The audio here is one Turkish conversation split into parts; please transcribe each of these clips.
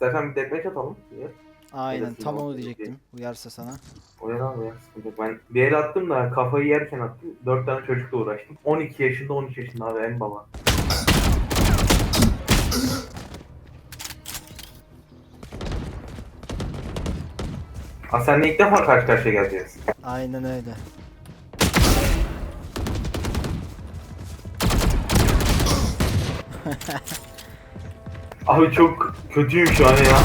İstersen bir deathmatch atalım. Aynen tam onu iyi. diyecektim. Uyarsa sana. Oyun abi ya sıkıntı yok. Ben bir el attım da kafayı yerken attım. 4 tane çocukla uğraştım. 12 yaşında 13 yaşında abi en baba. Ha senle ilk defa karşı karşıya geleceğiz. Aynen öyle. Abi çok kötüyüm şu an ya.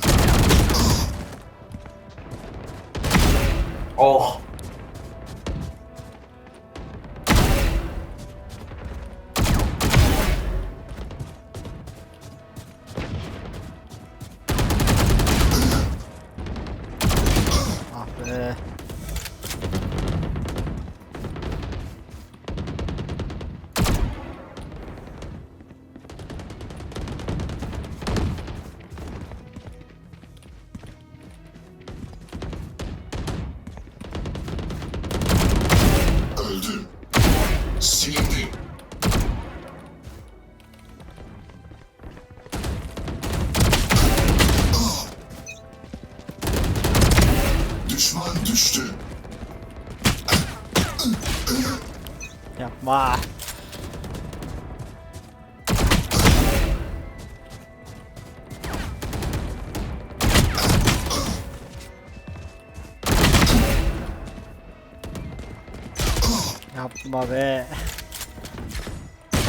Yapma be.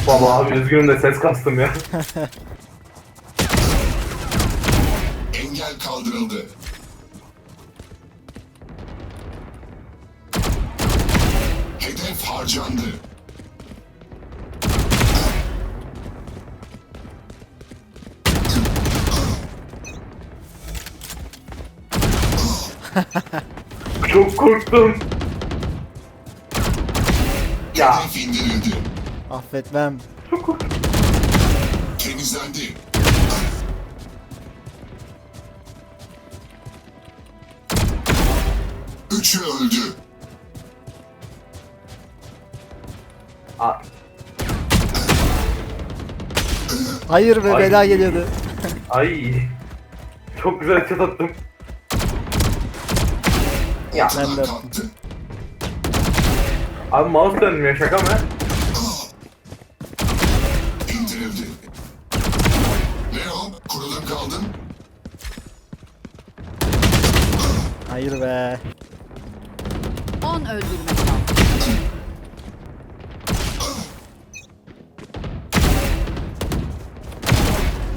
Baba abi üzgünüm de ses kastım ya. Engel kaldırıldı. Hedef harcandı. Çok korktum. Ya Hedef indirildi. Affetmem. Temizlendi. Üçü öldü. Aa, Hayır be Ay. bela geliyordu. ay. Çok güzel çat attım. Ya Ben de- Ortadan kalktı. Abi mouse dönmüyor şaka mı? İndirildi. Leo, kurulun kaldın. Hayır be. 10 öldürme kaldı.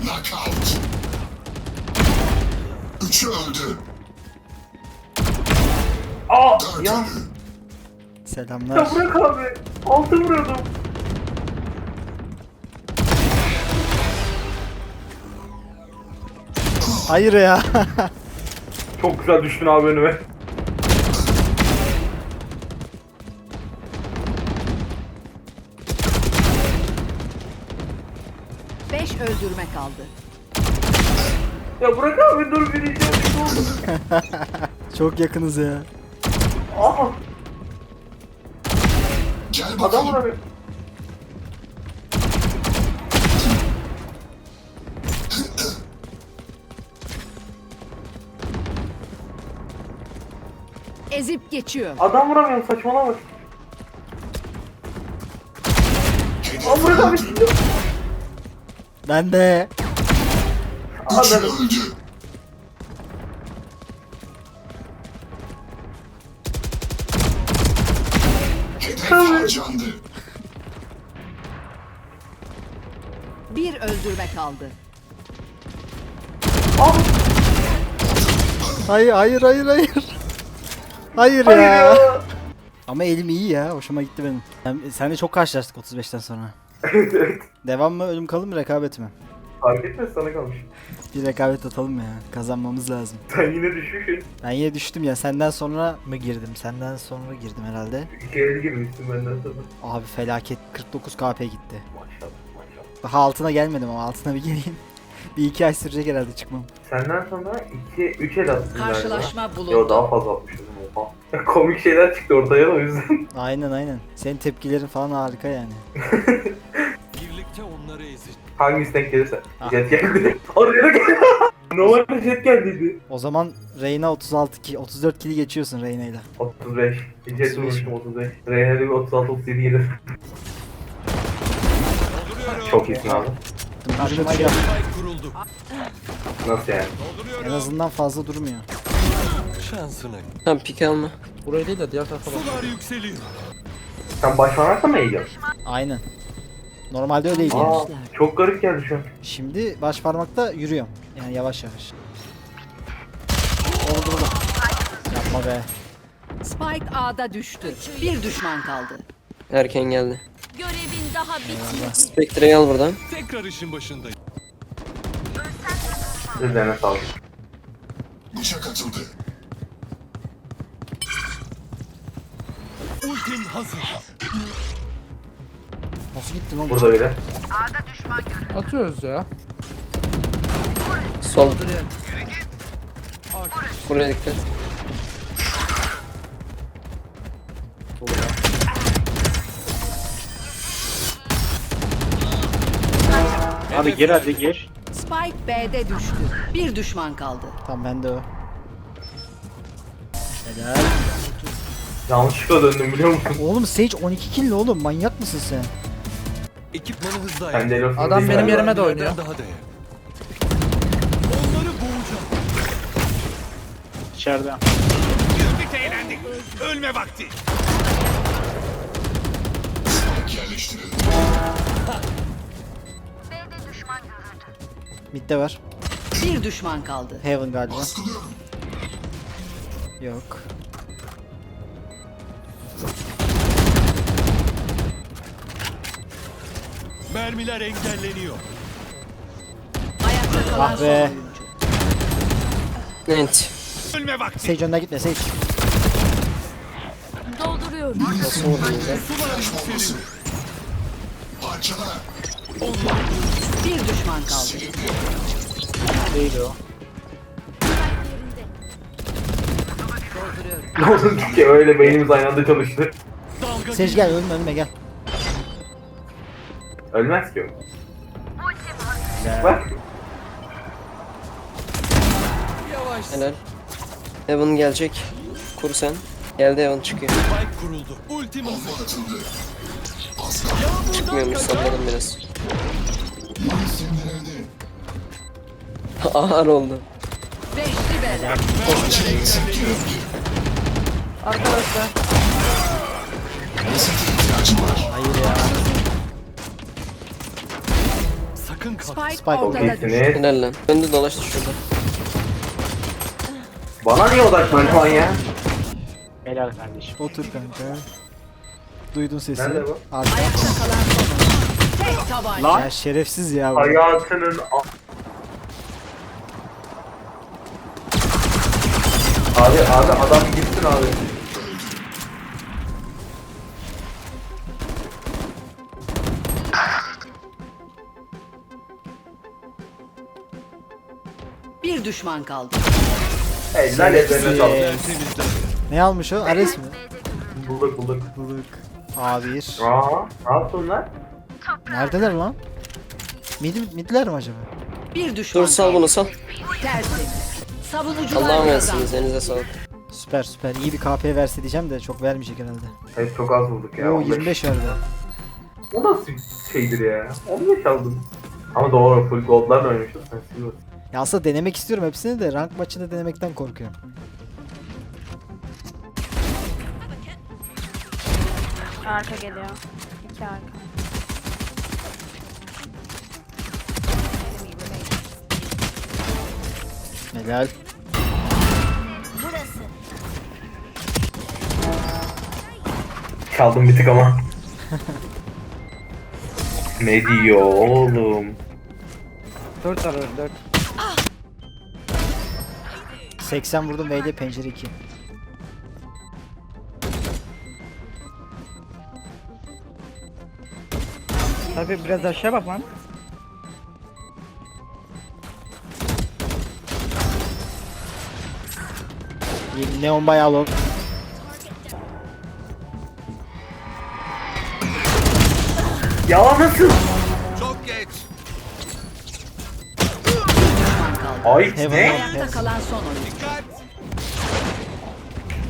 Knockout. Üçü öldü. Aa Dört ya. ölü. Selamlar. Ya bırak abi. Altı vuruyordum. Hayır ya. Çok güzel düştün abi önüme. Beş öldürme kaldı. Ya bırak abi dur bir oldu? Çok yakınız ya. Aa Gel adam bakalım. vuramıyor. Ezip geçiyor. Adam vuramıyorum saçmalama. Hedef Aa bırak abi. öldü. Ben de. Üçü Adam. öldü. Harcandı. Bir öldürme kaldı. Hayır hayır hayır hayır. Hayır hayır ya. ya. Ama elim iyi ya. Hoşuma gitti benim. Sen, senle çok karşılaştık 35'ten sonra. evet evet. Devam mı ölüm kalım mı rekabet mi? Fark etmez sana kalmış. Bir rekabet atalım ya. Kazanmamız lazım. Sen yine düşmüşsün. Ben yine düştüm ya. Senden sonra mı girdim? Senden sonra girdim herhalde. İki el girmişsin benden sonra. Abi felaket 49 KP gitti. Maşallah maşallah. Daha altına gelmedim ama altına bir geleyim. bir iki ay sürecek herhalde çıkmam. Senden sonra iki, üç el attın galiba. Karşılaşma Yo bulundu. daha fazla atmışım. Oha. Komik şeyler çıktı ortaya da o yüzden. Aynen aynen. Senin tepkilerin falan harika yani. birlikte onları ezeceğiz. Hangisi denk gelirse. Ah. Jet geldi. Oraya geldi. Normal jet geldiydi. O zaman Reyna 36 ki 34 kili geçiyorsun Reyna ile. 35. Jet 35. vurmuştum 35. Reyna bir 36 37 gelir. Çok iyisin abi. Karşıma gel. Nasıl yani? En azından fazla durmuyor. Şansına. Tamam pik alma. Burayı değil de diğer tarafa bak. Sular yükseliyor. Sen başlamakla mı eğiliyorsun? Aynen. Normalde öyleydi yani. Aa, çok garip geldi şu an. Şimdi baş parmakta yürüyorum. Yani yavaş yavaş. Oldu oldu. Yapma be. Spike A'da düştü. Bir düşman kaldı. Erken geldi. Görevin daha bitmedi. Spectre'yi al buradan. Tekrar işin başındayım. Üzerine sağlık. Bıçak atıldı. Ultim hazır. Nasıl gittin oğlum? Burada biri. Atıyoruz ya. Sol. Buraya dikkat. Abi gir hadi gir. Spike B'de düştü. Bir düşman kaldı. Tamam ben de o. Helal. Yanlışlıkla döndüm biliyor musun? Oğlum Sage 12 kill oğlum manyak mısın sen? Ekipmanı de ayarla. lafını Adam değil benim yerime de oynuyor. Daha değer. Onları boğacağım. İçeride. Spike yerleştirildi. Mid'de var. Bir düşman kaldı. Heaven galiba. Yok. Mermiler engelleniyor. Ayakta kalan Ah son be. Evet. Sage önden gitme Sage. Dolduruyorum. Nasıl? Flash bombası. Parçala. Bir düşman kaldı. Değil o. Dolduruyorum. Ne oldu ki öyle beynimiz aynı anda çalıştı. Dalga Sage gel ölme ölme gel. Ölmez ki o. Bak. Helal. Evan gelecek. Kur sen. Geldi Evan çıkıyor. Spike kuruldu. Ultim hazır. Bomba atıldı. Çıkmıyormuş salladım biraz. Ağır oldu. Beşli bela. Arkadaşlar. Resete ihtiyacım var. Hayır ya. Sakın kalk. Spike, Spike ortada Çok düştü. iyisiniz. Helal lan. Dolaştı şurada. Bana niye odaklanıyorsun ya? Helal kardeşim. Otur kanka. Duydun sesi. Nerede bu? Arka. Ayakta kalan. Tek tabanca. Lan. Ya şerefsiz ya. bu. Hayatının... a- Abi abi adam gitsin abi. Düşman kaldı. Eller. Temizler. Ne almış o? Ares mi? Bulduk bulduk. Bulduk. A1. Aa, ne yaptın lan? Neredeler lan? Mid, midler mi acaba? Bir düşman Dur sal bunu sal. Tertemiz. Savunucular Allah'a kazandı. emansınız. Elinize sağlık. Süper süper. İyi bir KP verse diyeceğim de çok vermeyecek herhalde. Evet çok az bulduk ya. Oo 15. 25 verdi. O nasıl şeydir ya? 15 aldım. Ama doğru full gold'larla oynamışız. Sen silver. Ya aslında denemek istiyorum hepsini de rank maçında denemekten korkuyorum. Arka geliyor. İki arka. Helal. Çaldım bir tık ama. ne diyor oğlum? 4 var 4. 80 vurdum ve ile pencere 2. Tabii biraz aşağı bak lan. Neon bayağı low. Ya nasıl? Ay Heaven ne? Ayakta kalan son oyuncu. Dikkat.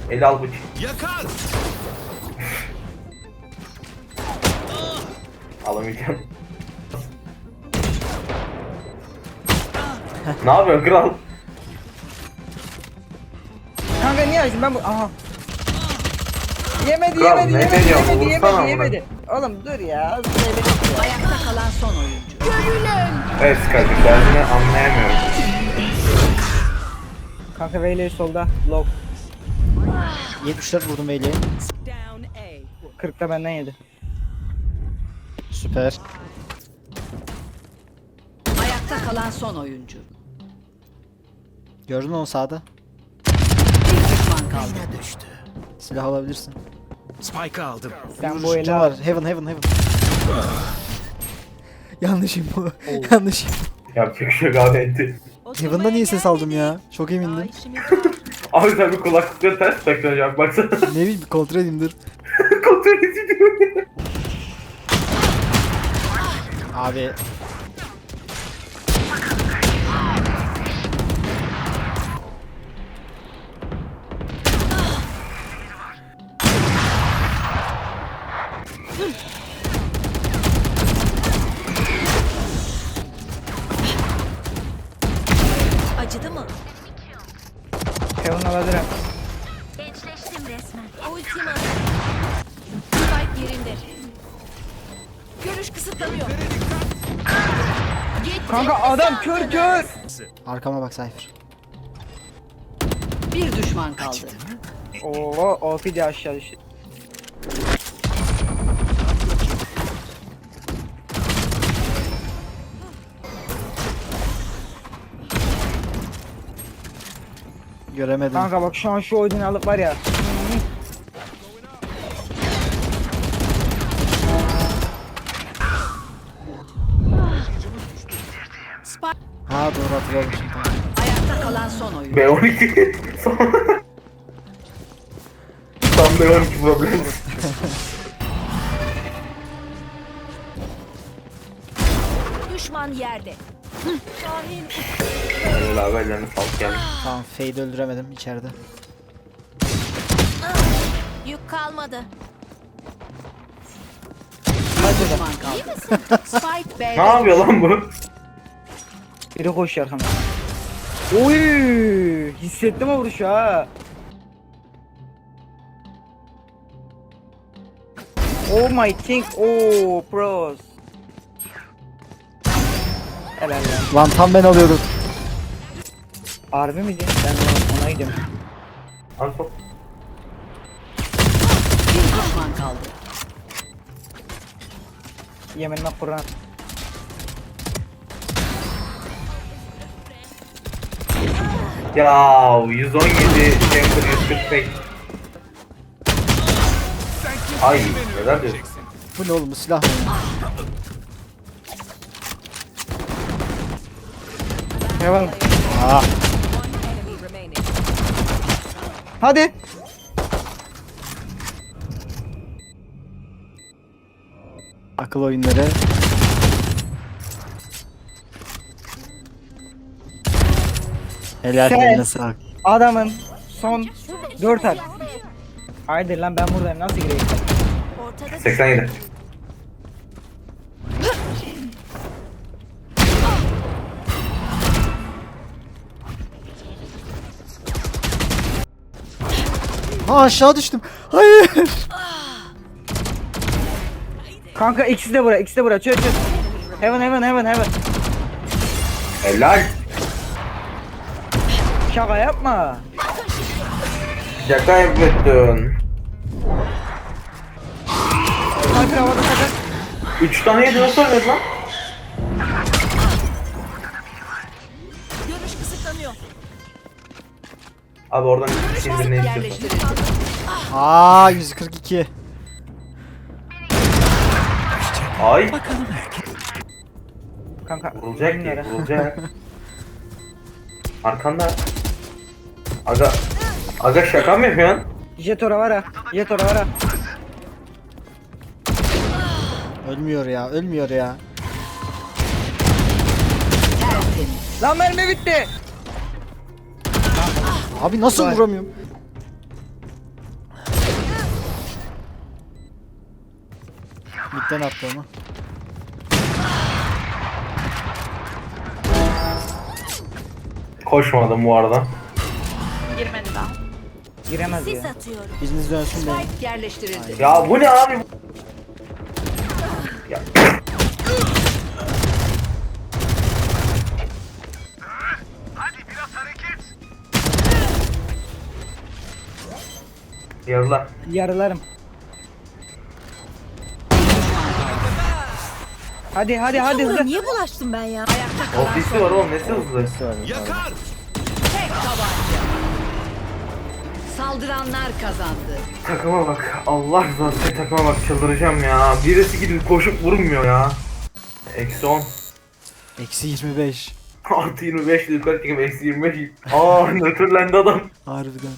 El al bıç. Yakar. Alamayacağım. ne yapıyorsun kral? Kanka niye açtın ben bu... Aha. Yemedi Kral, yemedi ne yemedi yemedi Vursana yemedi yemedi. Oğlum dur ya. Ya. Ayakta kalan son oyuncu. Evet kardeşim derdini anlayamıyorum. Kanka Veyle solda. Low. 74 vurdum Veyli'ye. 40'ta benden yedi. Süper. Ayakta kalan son oyuncu. Gördün onu sağda? Bir düşman kaldı. Silah alabilirsin. Spike aldım. Sen bu ele var. Heaven heaven heaven. Yanlışım bu. Yanlışım. Yapacak bir şey yok abi etti. Heaven'da niye ses aldım ya? Çok emindim. Abi sen bir kulaklıkları ters takacaksın ya baksana. ne bileyim bir kontrol edeyim dur. Kontrol ediyor. Abi Ultima. Spike yerinde. Görüş kısıtlanıyor. Gitti. Kanka adam kör kör. arkama bak Cypher. Bir düşman kaldı. Oo OP de aşağı düştü. Göremedim. Kanka bak şu an şu oyunu alıp var ya. Tamam. ayakta kalan son oyuncu. B12 son. Tam B12 problem. Düşman yerde. Şahin Öyle abi ellerine sağlık gelmiş. Tamam Fade'i öldüremedim içeride. yük kalmadı. Bir düşman kaldı. Spike B'de Ne yapıyor lan bu? Biri koşuyor arkamda. Oy hissettim o vuruşu ha. Oh my thing. Oh pros. Helal lan. Lan tam ben alıyordum. Harbi miydi? Ben ona, ona gidiyorum. Al sok. bir düşman kaldı. Yemenime Kur'an. Ya 117 Chamber 145. Ay neler diyorsun? Bu ne oğlum silah mı? Devam. Aa, Hadi. akıl oyunları. Helal Sen- eline sağlık. Adamın son 4 harf. Haydi lan ben buradayım nasıl gireyim? Ortada 87. Ha aşağı düştüm. Hayır. Kanka ikisi de bura ikisi de bura çöz çöz. Heaven heaven heaven heaven. Helal. Şaka yapma. Şaka yapıyorsun. Sniper havada kadar. 3 tane yedi nasıl oynadın lan? görüş kısıtlanıyor. Abi oradan Spike indirmeyi istiyorsun. Aa 142. Ay Kanka. vurulacak diye vurulacak. Arkanda. Aga. Aga şaka mı yapıyorsun? Jet ora var ha. Jet ora var ha. Ölmüyor ya, ölmüyor ya. Lan mermi bitti. Abi nasıl Var. vuramıyorum? Midden attı onu. Koşmadım bu arada. Giremez Sis ya. atıyorum. Biriniz dönsün benim. Spike yerleştirildi. Ya bu ne abi? Ya. Yalla. Yarılarım. Hadi hadi hadi hızlı. Niye bulaştım ben ya? Ofisi var oğlum nesi hızlı? Yakar. Tek tabanca. Saldıranlar kazandı. Takıma bak. Allah rızası için takıma bak çıldıracağım ya. Birisi gidip koşup vurmuyor ya. Eksi 10. Eksi 25. Artı 25 yukarı çıkıp eksi 25. Aa nötrlendi adam. Harbiden.